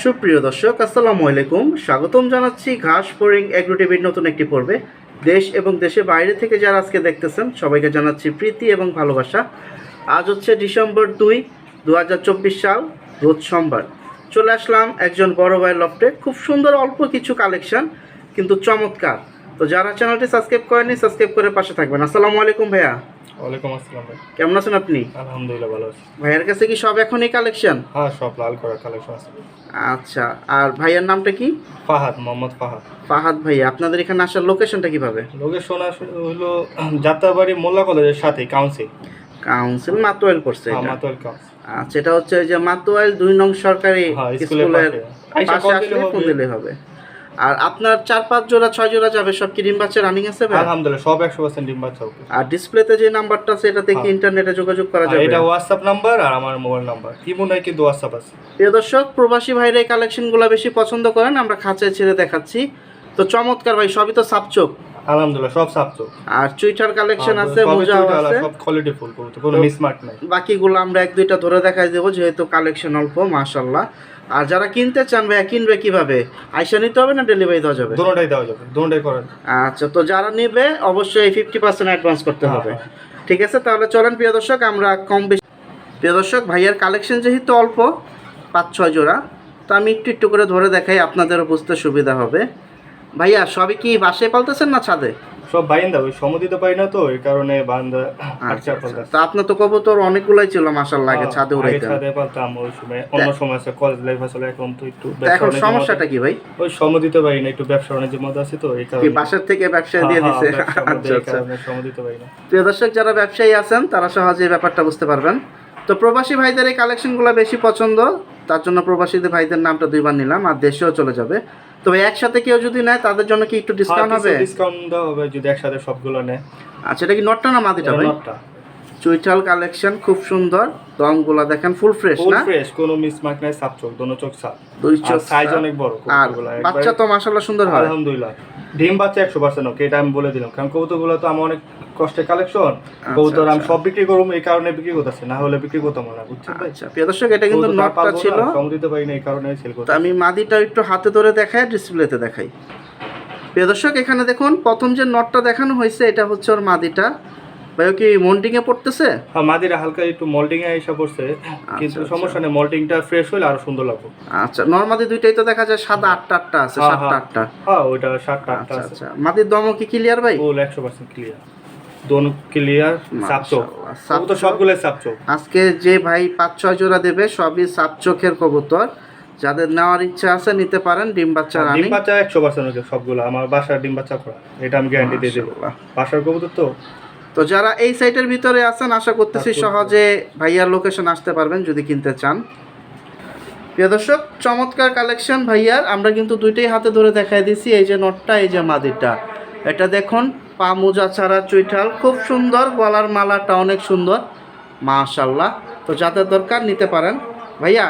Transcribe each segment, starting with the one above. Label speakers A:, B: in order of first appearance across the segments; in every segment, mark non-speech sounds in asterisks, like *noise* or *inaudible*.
A: সুপ্রিয় দর্শক, আসসালামু আলাইকুম। স্বাগতম জানাচ্ছি ঘাস ফোরিং এগ্রো টিভির নতুন একটি পর্বে। দেশ এবং দেশের বাইরে থেকে যারা আজকে দেখতেছেন, সবাইকে জানাচ্ছি প্রীতি এবং ভালোবাসা। আজ হচ্ছে ডিসেম্বর দুই দু সাল, রোজ সোমবার। চলে আসলাম একজন বড় ভাইয়ের লফটে। খুব সুন্দর অল্প কিছু কালেকশন, কিন্তু চমৎকার। তো যারা চ্যানেলটি সাবস্ক্রাইব করেনি সাবস্ক্রাইব করে পাশে থাকবেন। আসসালামু আলাইকুম ভাইয়া।
B: ওয়ালাইকুম আসসালাম ভাই।
A: কেমন আছেন আপনি?
B: আলহামদুলিল্লাহ ভালো আছি।
A: ভাইয়ের কাছে কি সব এখনই কালেকশন
B: হ্যাঁ সব লাল করা কালেকশন আছে।
A: আচ্ছা আর ভাইয়ার নামটা কি?
B: ফাহাদ মোহাম্মদ ফাহাদ।
A: ফাহাদ ভাইয়া আপনাদের এখানে আসার লোকেশনটা কীভাবে?
B: লোকেশন হলো যাত্রাবাড়ি মোল্লা কলেজের সাথে কাউন্সিল
A: কাউন্সিল মাতোয়াইল করছে এটা।
B: মাতোয়াল কাউন্সিল
A: আচ্ছা এটা হচ্ছে ওই যে মাতোয়াইল দুই নং সরকারি
B: হ্যাঁ, স্কুলের পাশে।
A: আসলে ফোন দিলে হবে। আর আপনার চার পাঁচ জোড়া ছয় জোড়া যাবে সব কি ডিম বাচ্চা রানিং আছে ভাই?
B: আলহামদুলিল্লাহ সব একশো পার্সেন্ট ডিম বাচ্চা ওকে।
A: আর ডিসপ্লেতে যে নাম্বারটা আছে এটা থেকে
B: হ্যাঁ।
A: ইন্টারনেটে যোগাযোগ করা যাবে।
B: এটা হোয়াটসঅ্যাপ নাম্বার আর আমার মোবাইল নাম্বার কি মনে হয় কিন্তু হোয়াটসঅ্যাপ আছে।
A: প্রিয় দর্শক প্রবাসী ভাইরা এই কালেকশনগুলো বেশি পছন্দ করেন আমরা খাঁচায় ছেড়ে দেখাচ্ছি। তো চমৎকার ভাই সবই তো সাপচোক
B: আলহামদুলিল্লাহ সব সাপচো
A: আর চুইটার কালেকশন আছে
B: চুইটালা,
A: আছে।
B: সব কোয়ালিটি ফুল করতে কোনো মিসমার্ক নাই।
A: বাকিগুলো আমরা এক দুইটা ধরে দেখাই দেবো যেহেতু কালেকশন অল্প মাশাল্লাহ আর যারা কিনতে চান ভাইয়া কিনবে কীভাবে? আইসা নিতে হবে না ডেলিভারি দেওয়া যাবে?
B: দোনোটাই দেওয়া যাবে দোনোটাই করেন।
A: আচ্ছা তো যারা নেবে অবশ্যই ফিফটি পার্সেন্ট অ্যাডভান্স করতে
B: হ্যাঁ,
A: হবে।
B: হ্যাঁ।
A: ঠিক আছে তাহলে চলেন প্রিয় দর্শক আমরা কম বেশি প্রিয় দর্শক ভাইয়ার কালেকশন যেহেতু অল্প পাঁচ ছয় জোড়া তো আমি একটু একটু করে ধরে দেখাই আপনাদেরও বুঝতে সুবিধা হবে। ভাইয়া সবই কি বাসায় পালতেছেন না ছাদে?
B: সব বাইন্দা ওই সময় দিতে পারি না তো এই কারণে বান্দা
A: আচ্ছা
B: আচ্ছা।
A: তো আপনার তো কবুতর অনেকগুলাই ছিল মাসাল্লাহ আগে ছাদে
B: আগে
A: উড়াইতেন।
B: ছাদে পারতাম ওই সময় অন্য সময় আছে কলেজ লাইফ আসলে এখন তো একটু ব্যবসা
A: এখন সমস্যাটা কি ভাই?
B: ওই সময় দিতে পারি না একটু ব্যবসা বাণিজ্যের মধ্যে আছে তো এই
A: কি
B: কারণে।
A: বাসার থেকে ব্যবসায় দিয়ে
B: হ্যাঁ,
A: দিছে?
B: হ্যাঁ, মধ্যে
A: আচ্ছা আচ্ছা।
B: কারণে সময় দিতে পারি না।
A: প্রিয় দর্শক যারা ব্যবসায়ী আছেন তারা সহজে ব্যাপারটা বুঝতে পারবেন। তো প্রবাসী ভাইদের এই কালেকশনগুলো বেশি পছন্দ তার জন্য প্রবাসীদের ভাইদের নামটা দুইবার নিলাম আর দেশেও চলে যাবে। তবে একসাথে কেউ যদি নেয় তাদের জন্য কি একটু ডিসকাউন্ট হবে?
B: ডিসকাউন্ট দেওয়া হবে যদি একসাথে সবগুলো নেয়।
A: আচ্ছা এটা কি নটটা না মাদিটা ভাই?
B: নটটা।
A: চুইটাল কালেকশন খুব সুন্দর। দমগুলা দেখেন ফুল ফ্রেশ
B: ফুল
A: না?
B: ফ্রেশ কোনো মিসমার্ক নাই সাত চোখ দোনো চোখ সাত।
A: দুই চোখ
B: সাইজ অনেক বড়
A: আর বাচ্চা তো মাশাআল্লাহ সুন্দর হয়।
B: আলহামদুলিল্লাহ। ডিম বাচ্চা একশো পার্সেন্ট ওকে এটা আমি বলে দিলাম। কারণ কবুতরগুলো তো আমার অনেক কষ্টে কালেকশন কবুতর আমি
A: আচ্ছা।
B: সব বিক্রি করব এই কারণে বিক্রি করতেছে না হলে বিক্রি করতাম না বুঝছেন?
A: আচ্ছা প্রিয় দর্শক এটা কিন্তু নটটা ছিল।
B: সঙ্গ দিতে পারি না এই কারণে সেল করতে
A: আমি মাদিটা একটু হাতে ধরে দেখাই ডিসপ্লেতে দেখাই। প্রিয় দর্শক এখানে দেখুন প্রথম যে নটটা দেখানো হয়েছে এটা হচ্ছে ওর মাদিটা। ভাই কি মন্টিং এ পড়তেছে?
B: হ্যাঁ মাদিরা হালকা একটু মল্টিং এ এসে পড়ছে কিন্তু
A: আচ্ছা।
B: সমস্যা নেই মল্টিংটা ফ্রেশ হলে আরও সুন্দর লাগবে।
A: আচ্ছা নর্মাদি দুইটাই তো দেখা যায় সাদা আটটা আটটা আছে
B: হ্যাঁ,
A: সাতটা
B: হ্যাঁ।
A: আটটা।
B: হ্যাঁ ওইটা সাতটা আটটা
A: আচ্ছা
B: আছে।
A: আচ্ছা। মাদির দমও কি ক্লিয়ার ভাই?
B: ফুল একশো পার্সেন্ট ক্লিয়ার দোনো ক্লিয়ার সাপ চোখ।
A: মাশাআল্লাহ, সাপ
B: সবগুলোই সাপ চোখ।
A: আজকে যে ভাই পাঁচ ছয় জোড়া দেবে সবই সাপ চোখের কবুতর। যাদের নেওয়ার ইচ্ছা আছে নিতে পারেন ডিম বাচ্চা
B: ডিম বাচ্চা একশো পার্সেন্ট সবগুলো আমার বাসার ডিম বাচ্চা করা। এটা আমি গ্যারান্টি দিয়ে দেবো। বাসার কবুতর তো
A: তো যারা এই সাইটের ভিতরে আছেন আশা করতেছি
B: আচ্ছা।
A: সহজে ভাইয়ার লোকেশন আসতে পারবেন যদি কিনতে চান। প্রিয় দর্শক চমৎকার কালেকশন ভাইয়ার। আমরা কিন্তু দুইটাই হাতে ধরে দেখাই দিছি এই যে নটটা এই যে মাদিরটা। এটা দেখুন পা মোজা ছাড়া চুইঠাল খুব সুন্দর গলার মালাটা অনেক সুন্দর মাশাল্লাহ তো যাদের দরকার নিতে পারেন। ভাইয়া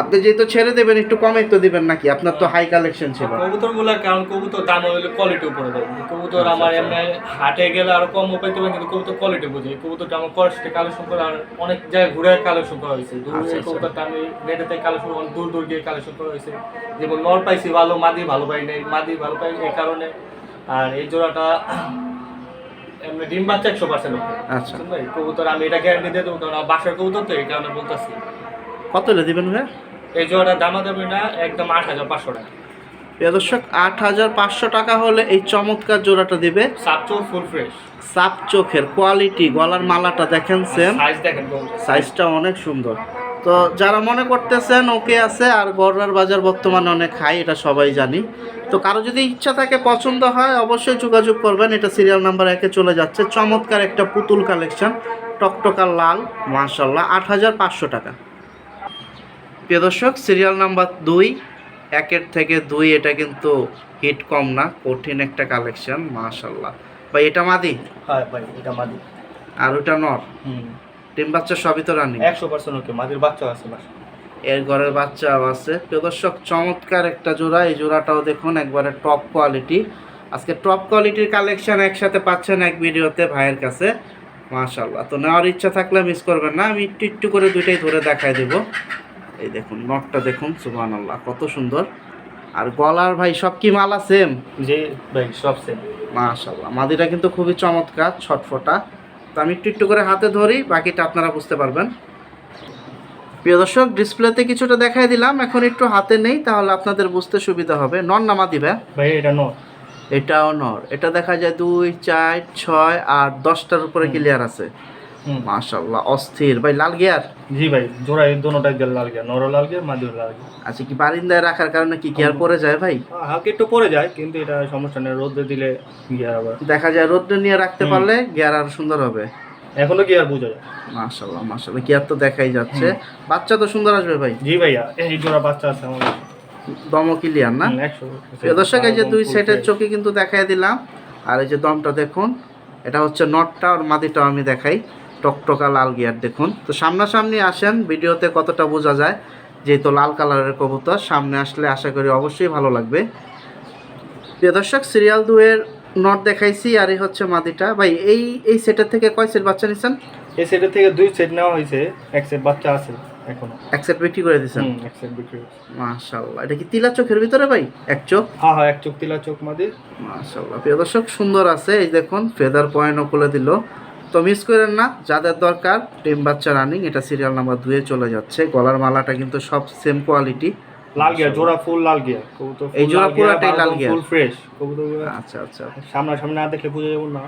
A: আপনি যেহেতু ছেড়ে দেবেন একটু কমে তো দিবেন নাকি? আপনার তো হাই কালেকশন ছিল।
C: কবুতরগুলা কারণ কবুতর দাম হইলে কোয়ালিটি উপরে দেয়। কবুতর আমার এমনি হাটে গেলে আরও কম পাইতে পারে কিন্তু কবুতর কোয়ালিটি বুঝে। কবুতরটা আমার কষ্টে কালেকশন করা আর অনেক জায়গায় ঘুরে কালেকশন করা হয়েছে। দূর
A: আচ্ছা, আচ্ছা।
C: কবুতরটা আমি নেটে থেকে কালেকশন অনেক দূর দূর গিয়ে কালেকশন করা হয়েছে। যেমন নর পাইছি ভালো মাদি ভালো পাই নাই মাদি ভালো পাই এই কারণে। আর এই জোড়াটা *clears throat* এমনি ডিম বাচ্চা একশো পার্সেন্ট
A: আচ্ছা।
C: কবুতর আমি এটা গ্যারান্টি দিয়ে দেবো কারণ বাসার কবুতর তো এই কারণে বলতেছি।
A: কত হলে দিবেন ভাইয়া
C: এই জোড়াটা দামা দেবে না একদম আট হাজার পাঁচশো টাকা।
A: দর্শক আট হাজার পাঁচশো টাকা হলে এই চমৎকার জোড়াটা দিবে।
C: সাতশো ফুল ফ্রেশ।
A: সাপ চোখের কোয়ালিটি গলার মালাটা দেখেন সেম।
C: সাইজ দেখেন
A: সাইজটা অনেক সুন্দর। তো যারা মনে করতেছেন ওকে আছে আর গড়ার বাজার বর্তমানে অনেক হাই এটা সবাই জানি। তো কারও যদি ইচ্ছা থাকে পছন্দ হয় অবশ্যই যোগাযোগ করবেন। এটা সিরিয়াল নাম্বার একে চলে যাচ্ছে। চমৎকার একটা পুতুল কালেকশন টকটকা লাল মার্শাল্লাহ আট হাজার পাঁচশো টাকা। প্রিয় দর্শক সিরিয়াল নাম্বার দুই একের থেকে দুই এটা কিন্তু হিট কম না কঠিন একটা কালেকশন মাশাল্লাহ ভাই এটা মাদি?
B: হ্যাঁ ভাই এটা মাদি।
A: আর ওটা নর?
B: হুম।
A: ডিম বাচ্চা সবই তো রানি
B: একশো পার্সেন্ট ওকে মাদির বাচ্চা আছে
A: এর ঘরের বাচ্চাও আছে। প্রিয় দর্শক চমৎকার একটা জোড়া এই জোড়াটাও দেখুন একবারে টপ কোয়ালিটি আজকে টপ কোয়ালিটির কালেকশন একসাথে পাচ্ছেন এক ভিডিওতে ভাইয়ের কাছে। মাশাল্লাহ তো নেওয়ার ইচ্ছা থাকলে মিস করবেন না আমি একটু একটু করে দুইটাই ধরে দেখাই দেবো। এই দেখুন নটটা দেখুন সুবান আল্লাহ কত সুন্দর। আর গলার ভাই সব কি মালা সেম
C: যে ভাই সব সেম
A: মাশাল্লাহ মাদিটা কিন্তু খুবই চমৎকার ছটফটা তো আমি একটু একটু করে হাতে ধরি বাকিটা আপনারা বুঝতে পারবেন। প্রিয় দর্শক ডিসপ্লেতে কিছুটা দেখাই দিলাম এখন একটু হাতে নেই তাহলে আপনাদের বুঝতে সুবিধা হবে। নর নামা দিবে
C: ভাই? এটা নো
A: এটাও নর। এটা দেখা যায় দুই চার ছয় আর দশটার উপরে ক্লিয়ার আছে।
C: হুম।
A: মাশাল্লাহ অস্থির। ভাই লাল গিয়ার?
C: জি ভাই জোড়া এই দোনোটাই গেল লাল গিয়া নরও লাল গিয়া মাদিও লাল গিয়া
A: আচ্ছা কি বারিন্দায় রাখার কারণে কি গিয়ার পরে যায় ভাই?
C: হালকা একটু পরে যায় কিন্তু এটা সমস্যা নেই রোদে দিলে গিয়ার আবার।
A: দেখা যায় রোদ্রে নিয়ে রাখতে পারলে গিয়ার আর সুন্দর হবে।
C: এখনও গিয়ার বোঝা যায়।
A: মাশাল্লাহ মাশাল্লাহ গিয়ার তো দেখাই যাচ্ছে। বাচ্চা তো সুন্দর আসবে ভাই?
C: জি ভাইয়া এই জোড়া বাচ্চা আছে আমার
A: দম ক্লিয়ার না? দর্শক এই যে দুই সেটের চোখে কিন্তু দেখাই দিলাম। আর এই যে দমটা দেখুন এটা হচ্ছে নটটা আর মাদিটাও আমি দেখাই। টকটকা লাল গিয়ার দেখুন। তো সামনাসামনি আসেন ভিডিওতে কতটা বোঝা যায় যেহেতু লাল কালারের কবুতর সামনে আসলে আশা করি অবশ্যই ভালো লাগবে। প্রিয় দর্শক সিরিয়াল দুয়ের নট দেখাইছি আর এই হচ্ছে মাদিটা। ভাই এই এই সেটের থেকে কয় সেট বাচ্চা নিছেন?
C: এই সেটের থেকে দুই সেট নেওয়া হয়েছে এক সেট বাচ্চা আছে এখনও।
A: এক সেট বিক্রি করে
C: হুম এক সেট বিক্রি হয়েছে।
A: মাশাল্লাহ এটা কি তিলা চোখের ভিতরে ভাই? এক চোখ?
C: হ্যাঁ হ্যাঁ এক চোখ তিলা চোখ মাদি।
A: মাশাল্লাহ প্রিয় দর্শক সুন্দর আছে এই দেখুন ফেদার পয়েন্টও খুলে দিল। তো মিস করেন না যাদের দরকার টিম বাচ্চা রানিং এটা সিরিয়াল নাম্বার দুয়ে চলে যাচ্ছে। গলার মালাটা কিন্তু সব সেম কোয়ালিটি
C: লাল গিয়া জোড়া ফুল লাল গিয়া কবুতর
A: এই জোড়া পুরাটাই লাল গিয়া।
C: ফুল ফ্রেশ কবুতর
A: আচ্ছা আচ্ছা।
C: সামনা সামনে না দেখলে বুঝে যাব না।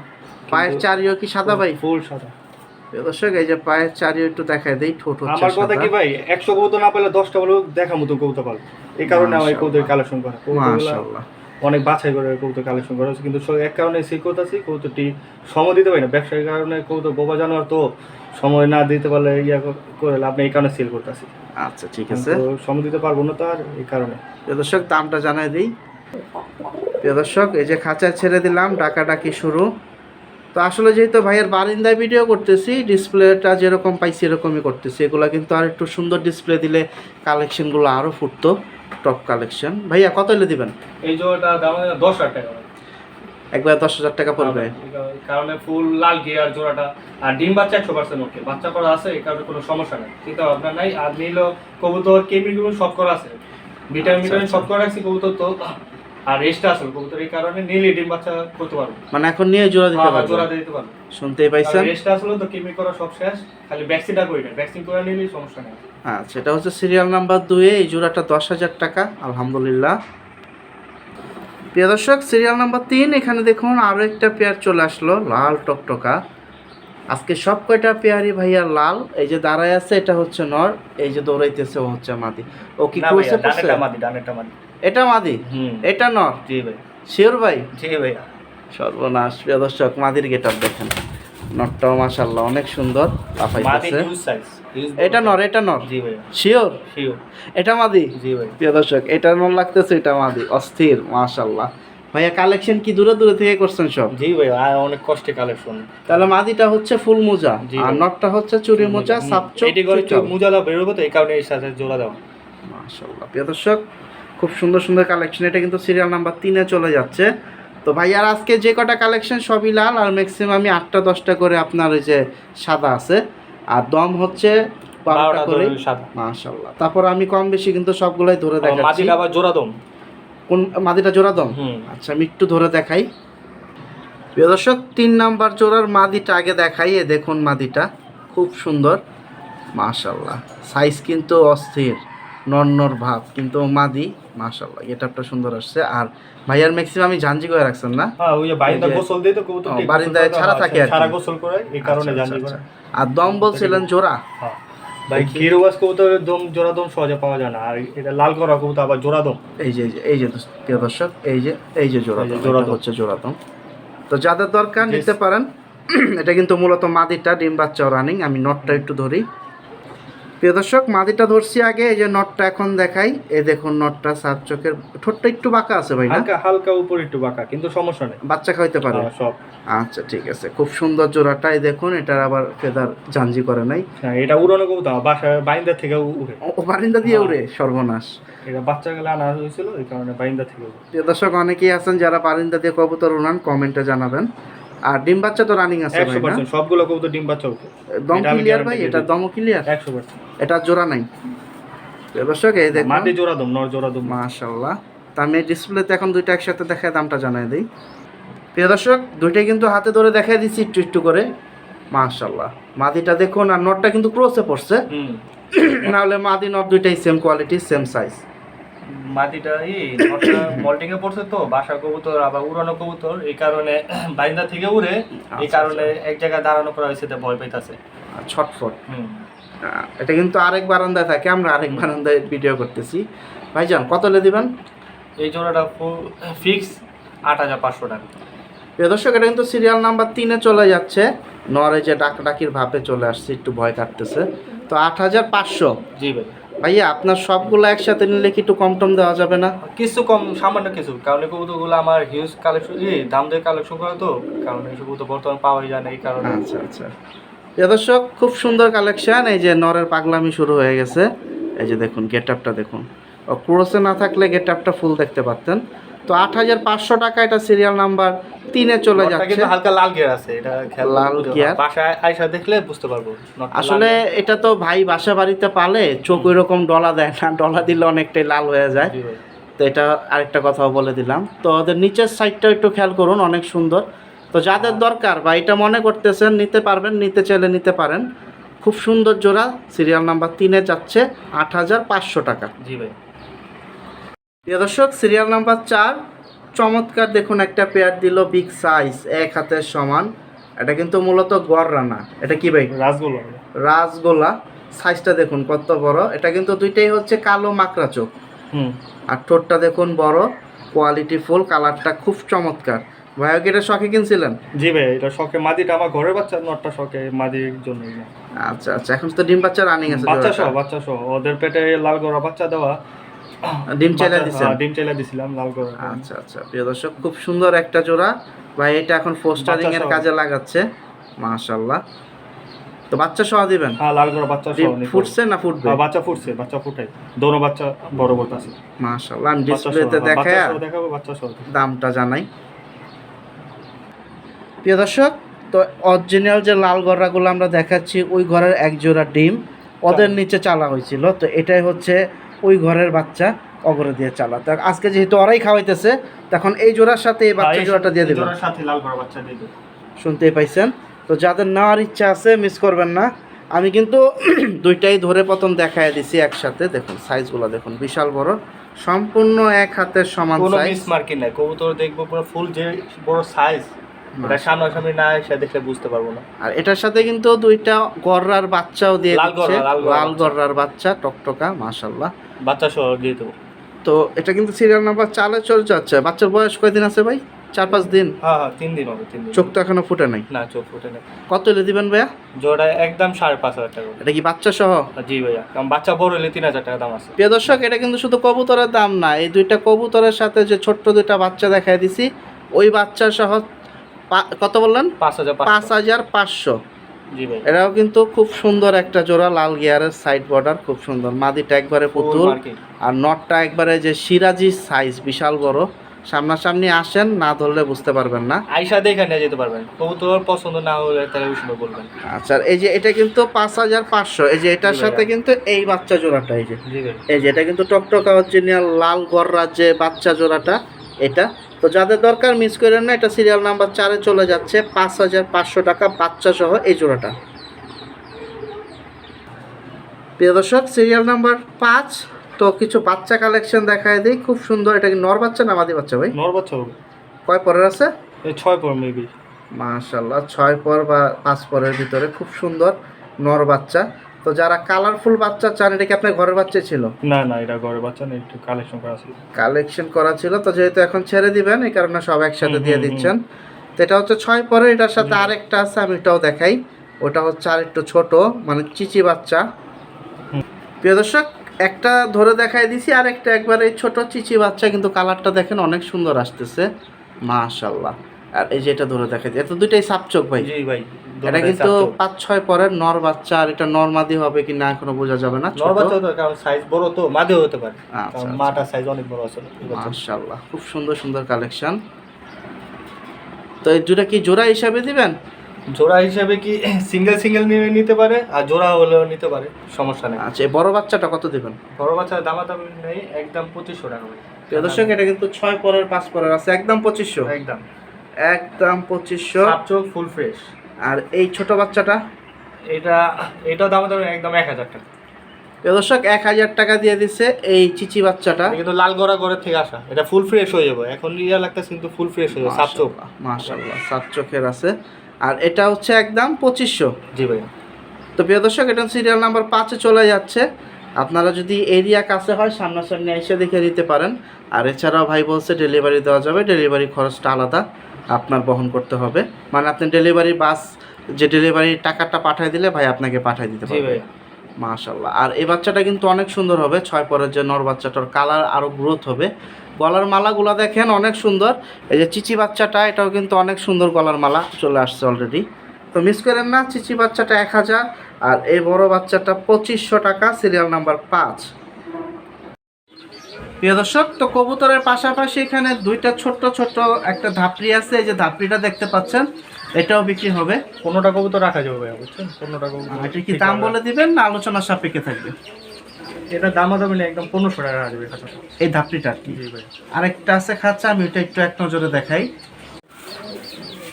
A: পায়ের চারিও কি সাদা ভাই?
C: ফুল সাদা।
A: দর্শক এই যে পায়ের চারিও একটু দেখায় দেই ঠোঁট হচ্ছে
C: আমার কথা কি ভাই একশো কবুতর না পেলে দশটা বলে দেখা মতো কবুতর পাল এই কারণে আমার
A: মাশাআল্লাহ।
C: কবুতর কালেকশন করা
A: মাশাল্লাহ
C: অনেক বাছাই করে কবুতর কালেকশন করা হচ্ছে কিন্তু এক কারণে সেই করতেছি কবুতরটি সময় দিতে পারি না। ব্যবসায়ী কারণে কবুতর বোবা জানোয়ার তো সময় না দিতে পারলে ইয়া করে লাভ নেই এই কারণে সেল করতেছি।
A: আচ্ছা ঠিক আছে।
C: সময় দিতে পারব না তো আর এই কারণে।
A: দর্শক দামটা জানাই দিই। দর্শক এই যে খাঁচায় ছেড়ে দিলাম ডাকাডাকি শুরু। তো আসলে যেহেতু ভাইয়ের বারিন্দায় ভিডিও করতেছি ডিসপ্লেটা যেরকম পাইছি এরকমই করতেছি। এগুলো কিন্তু আর একটু সুন্দর ডিসপ্লে দিলে কালেকশনগুলো আরও ফুটতো। টপ কালেকশন ভাইয়া কত হলে দিবেন?
C: এই জোড়াটা দাম দশ হাজার টাকা।
A: একবার দশ হাজার টাকা পড়বে।
C: এই কারণে ফুল লাল গিয়ার জোড়াটা। আর ডিম বাচ্চা একশো পার্সেন্ট ওকে বাচ্চা করা আছে এই কারণে কোনো সমস্যা নেই। কিন্তু আপনার নাই। আর নিল কবুতর কেমিগুলো সব করা আছে। ভিটামিন
A: আচ্ছা,
C: ভিটামিন
A: আচ্ছা।
C: সব করা আছে কবুতর তো। আর রেস্টটা আছে কবুতর এই কারণে নিলে ডিম বাচ্চা করতে পারব।
A: মানে এখন নিয়ে জোড়া দিতে
C: আবার জোড়া দিতে পারব।
A: শুনতেই পাইছেন?
C: আসলে তো কেমি করা সব শেষ খালি ভ্যাকসিনটা করি না। ভ্যাকসিন করে নিলেই সমস্যা নেই।
A: আচ্ছা এটা হচ্ছে সিরিয়াল নাম্বার দুয়ে এই জোড়াটা দশ হাজার টাকা আলহামদুলিল্লাহ। প্রিয় দর্শক সিরিয়াল নাম্বার তিন এখানে দেখুন আরও একটা পেয়ার চলে আসলো লাল টকটকা। আজকে সব কয়টা পেয়ারই ভাইয়া লাল? এই যে দাঁড়ায় আছে এটা হচ্ছে নর এই যে দৌড়াইতেছে ও হচ্ছে মাদি। ও কি
C: মাদি ডানেরটা মাদি।
A: এটা মাদি? এটা নর?
C: জি ভাই।
A: শিওর ভাই?
C: জি ভাইয়া
A: সর্বনাশ প্রিয় দর্শক মাদির গেট দেখেন। নরটাও মাসাল্লাহ অনেক সুন্দর লাফাইতেছে। এটা নর এটা নর?
C: জি ভাইয়া
A: শিওর
C: শিওর
A: এটা মাদি?
C: জি ভাই।
A: প্রিয় দর্শক এটা মন লাগতেছে এটা মাদি। অস্থির মাশাল্লাহ ভাইয়া কালেকশন কি দূরে দূরে থেকে করছেন সব?
C: জি ভাই আর অনেক কষ্টে কালেকশন
A: তাহলে মাদিটা হচ্ছে ফুল মোজা আর নটটা হচ্ছে চুরি মোজা সাপচোক
C: এটি করে মুজালা বেরোবো তো এই কারণে এর সাথে জোড়া দেওয়া
A: মাশাল্লাহ প্রিয় দর্শক খুব সুন্দর সুন্দর কালেকশন এটা কিন্তু সিরিয়াল নাম্বার তিনে চলে যাচ্ছে। তো ভাই আর আজকে যে কটা কালেকশন সবই লাল আর ম্যাক্সিমামই আটটা দশটা করে আপনার ওই যে সাদা আছে। আর দম হচ্ছে বারোটা করে মাশাল্লাহ তারপর আমি কম বেশি কিন্তু সবগুলাই ধরে দেখাচ্ছি।
C: মাটিটা আবার জোড়া দম।
A: কোন মাদিটা জোড়া দম? আচ্ছা আমি একটু ধরে দেখাই। প্রিয় দর্শক তিন নাম্বার জোড়ার মাদিটা আগে দেখাই। এ দেখুন মাদিটা। খুব সুন্দর। মাশাল্লাহ সাইজ কিন্তু অস্থির। নর ভাব কিন্তু মাদি মাশাল্লাহ গেটআপটা সুন্দর আসছে। আর ভাইয়ার ম্যাক্সিমাম আমি ঝাঞ্জি করে রাখছেন না?
C: হ্যাঁ ওই যে বারিন্দা গোসল দিয়ে তো কবুতর
A: বারিন্দায় ছাড়া থাকে আর
C: ছাড়া গোসল করে এই কারণে
A: আচ্ছা,
C: জানি
A: আচ্ছা,
C: করে।
A: আচ্ছা। আর দম বলছিলেন জোড়া?
C: হ্যাঁ। ভাই ক্ষীরবাস কবুতরের দম জোড়া দম সহজে পাওয়া যায় না। আর এটা লাল করা কবুতর আবার জোড়া দম।
A: এই যে এই যে- এই যে দোস্ত- প্রিয় দর্শক এই যে এই যে জোড়া দম,
C: জোড়া
A: হচ্ছে জোড়া দম। তো যাদের দরকার. নিতে পারেন *clears throat* এটা কিন্তু মূলত মাদিটা ডিম বাচ্চা রানিং আমি নটটা একটু ধরি। প্রিয় দর্শক মাদিটা ধরছি আগে এই যে নটটা এখন দেখাই। এই দেখুন নটটা সাপ চোখের ঠোঁটটা একটু বাঁকা আছে ভাই না?
C: হালকা হালকা উপর একটু বাঁকা কিন্তু সমস্যা নেই।
A: বাচ্চা খাইতে পারে?
C: হ্যাঁ, সব।
A: আচ্ছা ঠিক আছে। খুব সুন্দর জোড়াটা এই দেখুন এটার আবার ফেদার জাঞ্জি করে নাই।
C: হ্যাঁ এটা উড়ানো কবুতর বাইন্দা থেকে উড়ে।
A: ও বারিন্দা দিয়ে
C: হ্যাঁ।
A: উড়ে সর্বনাশ।
C: এটা বাচ্চা গেলে আনা হয়েছিল এই কারণে বাইন্দা থেকে উড়ে।
A: প্রিয় দর্শক অনেকেই আছেন যারা বারিন্দা দিয়ে কবুতর উড়ান কমেন্টে জানাবেন। আর ডিম বাচ্চা তো রানিং আছে ভাই না?
C: সবগুলো কবুতর ডিম বাচ্চা উঠে।
A: দম ক্লিয়ার ভাই এটা দম ক্লিয়ার
C: একশো পার্সেন্ট
A: এটা জোড়া নাই। দর্শক এই দেখুন।
B: মাটি জোড়া দম নর জোড়া দম।
A: মাশাল্লাহ তা আমি ডিসপ্লেতে এখন দুইটা একসাথে দেখায় দামটা জানাই দিই। প্রিয় দর্শক দুইটাই কিন্তু হাতে ধরে দেখাই দিচ্ছি একটু একটু করে। মাশাল্লাহ মাদিটা দেখুন আর নটটা কিন্তু ক্রসে পড়ছে।
C: হুম। *coughs*
A: নাহলে মাদি নট দুইটাই সেম কোয়ালিটি সেম সাইজ
C: মাটিটা এই *coughs* মল্টিং এ পড়ছে তো বাসা কবুতর আবার উড়ানো কবুতর এই কারণে *coughs* বাইন্দা থেকে উড়ে এই
A: আচ্ছা,
C: কারণে এক জায়গায় দাঁড়ানো করা হয়েছে ভয় পাইতাছে।
A: ছটফট। এটা কিন্তু আরেক বারান্দায় থাকে আমরা আরেক বারান্দায় ভিডিও করতেছি। ভাইজান কত লে দিবেন?
C: এই জোড়াটা ফিক্স আট হাজার পাঁচশো টাকা।
A: প্রিয় দর্শক এটা কিন্তু সিরিয়াল নাম্বার তিনে চলে যাচ্ছে। নরে যে ডাক ডাকির ভাবে চলে আসছে একটু ভয় কাটতেছে। তো আট হাজার পাঁচশো।
C: জি ভাই।
A: ভাইয়া আপনার সবগুলো একসাথে নিলে কি একটু কম টম দেওয়া যাবে না?
C: কিছু কম সামান্য কিছু কারণ এই কবুতরগুলো আমার হিউজ কালেকশন দাম দিয়ে কালেকশন করে তো কারণ এই কবুতর বর্তমানে পাওয়াই যায় না এই কারণে।
A: আচ্ছা আচ্ছা। দর্শক খুব সুন্দর কালেকশন এই যে নরের পাগলামি শুরু হয়ে গেছে। এই যে দেখুন গেট আপটা দেখুন। ও ক্রোসে না থাকলে গেট আপটা ফুল দেখতে পারতেন। তো আট হাজার পাঁচশো টাকা এটা সিরিয়াল নাম্বার তিনে চলে যাচ্ছে।
C: হালকা লাল গিয়ার আছে এটা
A: লাল
C: হবে। বাসায় আয়সা দেখলে বুঝতে পারব
A: আসলে এটা তো ভাই বাসা বাড়িতে পালে চোখ ওই রকম ডলা দেয় না ডলা দিলে অনেকটাই লাল হয়ে যায়। তো এটা আরেকটা কথাও বলে দিলাম। তো ওদের নিচের সাইডটা একটু খেয়াল করুন অনেক সুন্দর। তো যাদের দরকার বা এটা মনে করতেছেন নিতে পারবেন নিতে চাইলে নিতে পারেন। খুব সুন্দর জোড়া সিরিয়াল নাম্বার তিনে যাচ্ছে আট হাজার পাঁচশো টাকা।
C: জি ভাই।
A: প্রিয় দর্শক সিরিয়াল নাম্বার চার চমৎকার দেখুন একটা পেয়ার দিল বিগ সাইজ এক হাতের সমান। এটা কিন্তু মূলত গড় রানা। এটা কি ভাই?
B: রাসগোল্লা।
A: রাসগোলা সাইজটা দেখুন কত বড়। এটা কিন্তু দুইটাই হচ্ছে কালো মাকড়া চোখ। আর ঠোঁটটা দেখুন বড় কোয়ালিটি ফুল কালারটা খুব চমৎকার। ভাইয়া কি এটা শখে কিনছিলেন?
B: জি ভাই এটা শখে। মাদিটা আমার ঘরের বাচ্চা নটটা শখে মাদির জন্য
A: আচ্ছা আচ্ছা এখন তো ডিম বাচ্চা রানিং আছে
B: বাচ্চা সহ বাচ্চা সহ। ওদের পেটে লাল গড়া বাচ্চা দেওয়া *coughs*
A: ডিম চাইলে দিছেন?
B: হ্যাঁ, ডিম চাইলে দিছিলাম লাল গড়া
A: আচ্ছা আচ্ছা প্রিয় দর্শক খুব সুন্দর একটা জোড়া। ভাই এটা এখন এর কাজে লাগাচ্ছে। মাশাআল্লাহ। তো বাচ্চা সহ দিবেন?
B: হ্যাঁ লাল গড়া বাচ্চা সহ
A: ফুটছে না ফুটবে?
B: হ্যাঁ, বাচ্চা ফুটছে বাচ্চা ফুটাই। দোনো বাচ্চা বড় বড় আছে।
A: মাশাআল্লাহ আমি ডিসপ্লেতে
B: হ্যাঁ,
A: দেখায়
B: দেখাবো বাচ্চা সহ
A: দামটা জানাই। প্রিয় দর্শক তো অরিজিনাল যে লাল গড়াগুলো আমরা দেখাচ্ছি ওই ঘরের এক জোড়া ডিম। ওদের নিচে চালা হয়েছিল। তো এটাই হচ্ছে ওই ঘরের বাচ্চা অগরে দিয়ে চালা। তো আজকে যেহেতু ওরাই খাওয়াইতেছে তখন এই জোড়ার সাথে এই বাচ্চা জোড়াটা দিয়ে দেবেন
B: জোড়ার সাথে লাল গড়া বাচ্চা দিয়ে দেবো
A: শুনতেই পাইছেন? তো যাদের নেওয়ার ইচ্ছা আছে মিস করবেন না। আমি কিন্তু *clears throat* দুইটাই ধরে প্রথম দেখায় দিছি একসাথে। দেখুন সাইজগুলো দেখুন বিশাল বড়। সম্পূর্ণ এক হাতের সমান
C: কোনো
A: সাইজ
C: মিস মার্কিং নাই। কবুতর দেখব পুরো ফুল যে বড় সাইজ এটা সামনাসামনি না এসে দেখলে বুঝতে পারব না।
A: আর এটার সাথে কিন্তু দুইটা গররার বাচ্চাও দিয়ে দিচ্ছে।
C: লাল।
A: গররার বাচ্চা টকটকা মাশাল্লাহ
C: বাচ্চা সহ দিয়ে দেবো।
A: তো এটা কিন্তু সিরিয়াল নাম্বার চালে চলে যাচ্ছে বাচ্চার বয়স কয়দিন আছে ভাই? চার পাঁচ দিন?
C: হ্যাঁ হ্যাঁ তিন দিন হবে তিন দিন।
A: চোখ তো এখনও ফুটে নাই।
C: না চোখ ফুটে নাই।
A: কত এলে দিবেন ভাইয়া?
C: জোড়া একদম সাড়ে পাঁচ হাজার টাকা।
A: এটা কি বাচ্চা সহ?
C: জি ভাইয়া। কারণ বাচ্চা বড় হলে তিন হাজার টাকা দাম আছে।
A: প্রিয় দর্শক এটা কিন্তু শুধু কবুতরের দাম না এই দুইটা কবুতরের সাথে যে ছোট্ট দুইটা বাচ্চা দেখাই দিছি ওই বাচ্চা সহ কত বললেন?
C: পাঁচ হাজার
A: পাঁচ
C: পাঁচ
A: হাজার পাঁচশো। এরাও কিন্তু খুব সুন্দর একটা জোড়া লাল গিয়ারের সাইড বর্ডার খুব সুন্দর। মাদিটা একবারে পুতুল। আর নটটা একবারে যে সিরাজি সাইজ বিশাল বড়। সামনাসামনি আসেন না ধরলে বুঝতে পারবেন না।
C: আইসা দেখে নিয়ে যেতে পারবেন। কবুতর পছন্দ না হলে তাহলে ওই সময় বলবেন।
A: আচ্ছা এই যে এটা কিন্তু পাঁচ হাজার পাঁচশো। এই যে এটার সাথে কিন্তু এই বাচ্চা জোড়াটা এই যে। এই যে এটা কিন্তু টকটকা অরিজিনাল লাল গররা যে বাচ্চা জোড়াটা। এটা। তো যাদের দরকার মিস করেন না এটা সিরিয়াল নাম্বার চারে চলে যাচ্ছে পাঁচ হাজার পাঁচশো টাকা বাচ্চা সহ এই জোড়াটা। প্রিয় দর্শক সিরিয়াল নাম্বার পাঁচ তো কিছু বাচ্চা কালেকশন দেখায় দিই। খুব সুন্দর এটা কি নর বাচ্চা না মাদি বাচ্চা ভাই?
B: নর বাচ্চা
A: কয় পরের আছে?
B: এই ছয় পর মেবি
A: মাশাল্লাহ ছয় পর বা পাঁচ পরের ভিতরে খুব সুন্দর নর বাচ্চা। তো যারা কালারফুল বাচ্চা চান এটা কি আপনার ঘরের বাচ্চা ছিল?
B: না না এটা ঘরের বাচ্চা না একটু কালেকশন করা ছিল।
A: কালেকশন করা ছিল তো যেহেতু এখন ছেড়ে দিবেন এই কারণে সব একসাথে দিয়ে দিচ্ছেন। তো এটা হচ্ছে ছয় পরে এটার সাথে আরেকটা আছে আমি এটাও দেখাই। ওটা হচ্ছে আর একটু ছোট মানে চিচি বাচ্চা। প্রিয় দর্শক একটা ধরে দেখাই দিছি আর একটা একবারে ছোট চিচি বাচ্চা কিন্তু কালারটা দেখেন অনেক সুন্দর আসতেছে। মাশাল্লাহ আর এই যে এটা ধরে দেখাই দিই এত দুইটাই সাপচোক ভাই।
C: জি ভাই।
A: এটা কিন্তু পাঁচ ছয় পরের নর বাচ্চা আর এটা নর্মাদি হবে কি না এখনও বোঝা যাবে না
C: নর বাচ্চা পারে, কারণ সাইজ বড় তো মাদেও হতে পারে।
A: আচ্ছা, আচ্ছা।
C: সাইজ অনেক বড় আছে। বাচ্চা।
A: খুব সুন্দর সুন্দর কালেকশন তো এই জোড়া কি জোড়া হিসাবে দিবেন?
C: জোড়া হিসাবে কি সিঙ্গেল সিঙ্গেল নিয়ে নিতে পারে আর জোড়া হলেও নিতে পারে সমস্যা নেই।
A: আচ্ছা বড় বাচ্চাটা কত দেবেন?
C: বড় বাচ্চার দামাদামি নেই একদম পঁচিশশো টাকা
A: প্রিয় দর্শক এটা কিন্তু ছয় পরের পাঁচ পরের আছে একদম পঁচিশশো।
C: একদম।
A: একদম পঁচিশশো।
C: ফুল ফ্রেশ
A: আর এই ছোট বাচ্চাটা?
C: এটা এটাও দামাদামি একদম এক হাজার টাকা।
A: দর্শক এক হাজার টাকা দিয়ে দিচ্ছে এই চিচি বাচ্চাটা।
C: কিন্তু লাল গড়া গড়ের থেকে আসা। এটা ফুল ফ্রেশ হয়ে যাবে। এখন ইয়া লাগতেছে কিন্তু ফুল ফ্রেশ হয়ে যাবে সাপ চোখ।
A: মাশাল্লাহ সাত চোখের আছে। আর এটা হচ্ছে একদম পঁচিশশো।
C: জি ভাইয়া
A: তো প্রিয় দর্শক এটা সিরিয়াল নাম্বার পাঁচে চলে যাচ্ছে। আপনারা যদি এরিয়া কাছে হয় সামনাসামনি এসে দেখে নিতে পারেন। আর এছাড়াও ভাই বলছে ডেলিভারি দেওয়া যাবে। ডেলিভারি খরচটা আলাদা। আপনার বহন করতে হবে। মানে আপনি ডেলিভারি বাস যে ডেলিভারি টাকাটা পাঠিয়ে দিলে ভাই আপনাকে পাঠিয়ে দিতে পারবে। মাশাল্লাহ আর এই বাচ্চাটা কিন্তু অনেক সুন্দর হবে ছয় পরের যে নর বাচ্চাটার কালার আরও গ্রোথ হবে। গলার মালাগুলো দেখেন অনেক সুন্দর। এই যে চিচি বাচ্চাটা এটাও কিন্তু অনেক সুন্দর গলার মালা চলে আসছে অলরেডি তো মিস করেন না চিচি বাচ্চাটা এক হাজার আর এই বড় বাচ্চাটা পঁচিশশো টাকা সিরিয়াল নাম্বার পাঁচ। প্রিয় দর্শক তো কবুতরের পাশাপাশি এখানে দুইটা ছোট্ট ছোট্ট একটা ধাপড়ি আছে। এই যে ধাপড়িটা দেখতে পাচ্ছেন এটাও বিক্রি হবে।
C: পনেরোটা কবুতর রাখা যাবে বুঝছেন? পনেরোটা কবুতর
A: এটা কি দাম বলে দিবেন না আলোচনা সাপেক্ষে থাকবে?
C: এটা দামাদামি নেই একদম পনেরোশো টাকা রাখা যাবে
A: এই ধাপড়িটা আর কি। আরেকটা আছে খাঁচা আমি ওটা একটু এক নজরে দেখাই।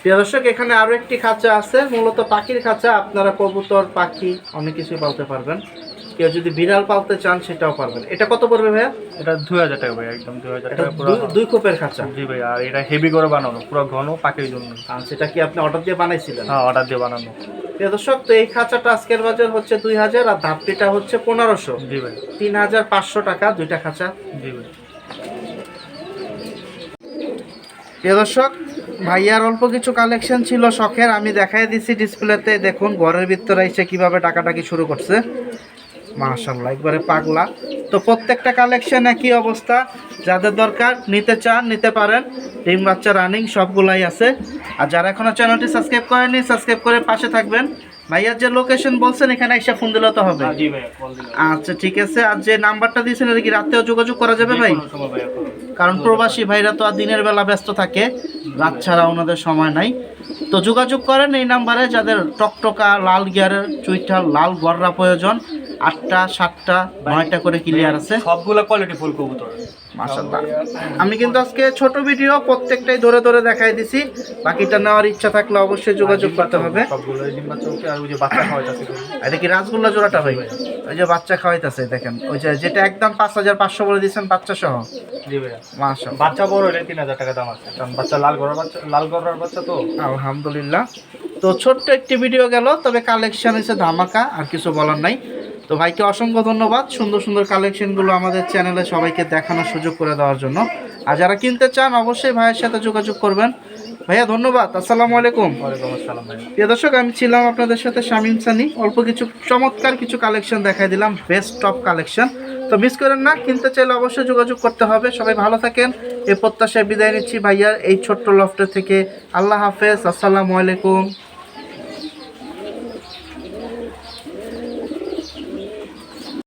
A: প্রিয় দর্শক এখানে আরও একটি খাঁচা আছে মূলত পাখির খাঁচা। আপনারা কবুতর পাখি অনেক কিছুই পালতে পারবেন। কেউ যদি বিড়াল পালতে চান সেটাও পারবেন। এটা কত পড়বে ভাইয়া?
C: এটা দুই হাজার টাকা ভাইয়া একদম দুই হাজার টাকা পুরো
A: দুই- কোপের খাঁচা।
C: জি ভাইয়া আর এটা হেভি করে বানানো পুরো ঘন পাখির জন্য।
A: আর সেটা কি আপনি অর্ডার দিয়ে বানাইছিলেন?
C: হ্যাঁ অর্ডার দিয়ে বানানো।
A: প্রিয় দর্শক তো এই খাঁচাটা আজকের বাজার হচ্ছে দুই হাজার আর ধাপটিটা হচ্ছে পনেরোশো।
C: জি ভাই
A: তিন হাজার পাঁচশো টাকা দুইটা খাঁচা।
C: জি ভাই
A: প্রিয় দর্শক ভাইয়ার অল্প কিছু কালেকশন ছিল শখের আমি দেখাই দিছি ডিসপ্লেতে দেখুন ঘরের ভিতরে এসে কীভাবে টাকাটাকি শুরু করছে। মাশাল্লাহ একবারে পাগলা। তো প্রত্যেকটা কালেকশন একই অবস্থা, যাদের দরকার নিতে চান, নিতে পারেন। ডিম বাচ্চা রানিং সবগুলাই আছে। আর যারা এখনও চ্যানেলটি সাবস্ক্রাইব করেনি সাবস্ক্রাইব করে পাশে থাকবেন। ভাইয়ার যে লোকেশন বলছেন এখানে এসে ফোন দিলে তো হবে।
C: কল দিলাম
A: আচ্ছা ঠিক আছে। আর যে নাম্বারটা দিয়েছেন এটা কি রাতেও যোগাযোগ করা যাবে ভাই। কারণ প্রবাসী ভাইরা তো আর দিনের বেলা ব্যস্ত থাকে রাত ছাড়া ওনাদের সময় নাই। তো যোগাযোগ করেন এই নাম্বারে যাদের টকটকা লাল গিয়ারের চুইঠাল লাল গররা প্রয়োজন আটটা সাতটা নয়টা করে ক্লিয়ার আছে।
C: সবগুলো কোয়ালিটি ফুল কবুতর।
A: মাশাল্লাহ আমি কিন্তু আজকে ছোট ভিডিও প্রত্যেকটাই ধরে ধরে দেখাই দিছি। বাকিটা নেওয়ার ইচ্ছা থাকলে অবশ্যই যোগাযোগ করতে হবে। এটা কি রাসগোল্লা জোড়াটা ভাই ওই যে বাচ্চা খাওয়াইতেছে দেখেন। ওই যে যেটা একদম পাঁচ হাজার পাঁচশো বলে দিচ্ছেন বাচ্চা সহ।
C: বাচ্চা বড় হলে তিন হাজার টাকা দাম আছে। কারণ বাচ্চা লাল গড়ার বাচ্চা লাল গড়ার বাচ্চা তো।
A: আলহামদুলিল্লাহ। তো ছোট্ট একটি ভিডিও গেল তবে কালেকশন হচ্ছে ধামাকা আর কিছু বলার নাই। তো ভাইকে অসংখ্য ধন্যবাদ সুন্দর সুন্দর কালেকশনগুলো আমাদের চ্যানেলে সবাইকে দেখানোর সুযোগ করে দেওয়ার জন্য। আর যারা কিনতে চান অবশ্যই ভাইয়ের সাথে যোগাযোগ করবেন। ভাইয়া ধন্যবাদ। আসসালামু আলাইকুম। প্রিয় দর্শক আমি ছিলাম আপনাদের সাথে শামিম সানি। অল্প কিছু চমৎকার কিছু কালেকশন দেখাই দিলাম বেস্ট টপ কালেকশন তো মিস করেন না কিনতে চাইলে অবশ্যই যোগাযোগ করতে হবে। সবাই ভালো থাকেন। এই প্রত্যাশায় বিদায় নিচ্ছি ভাইয়ার এই ছোট্ট লফটের থেকে। আল্লাহ হাফেজ। আসসালামু আলাইকুম।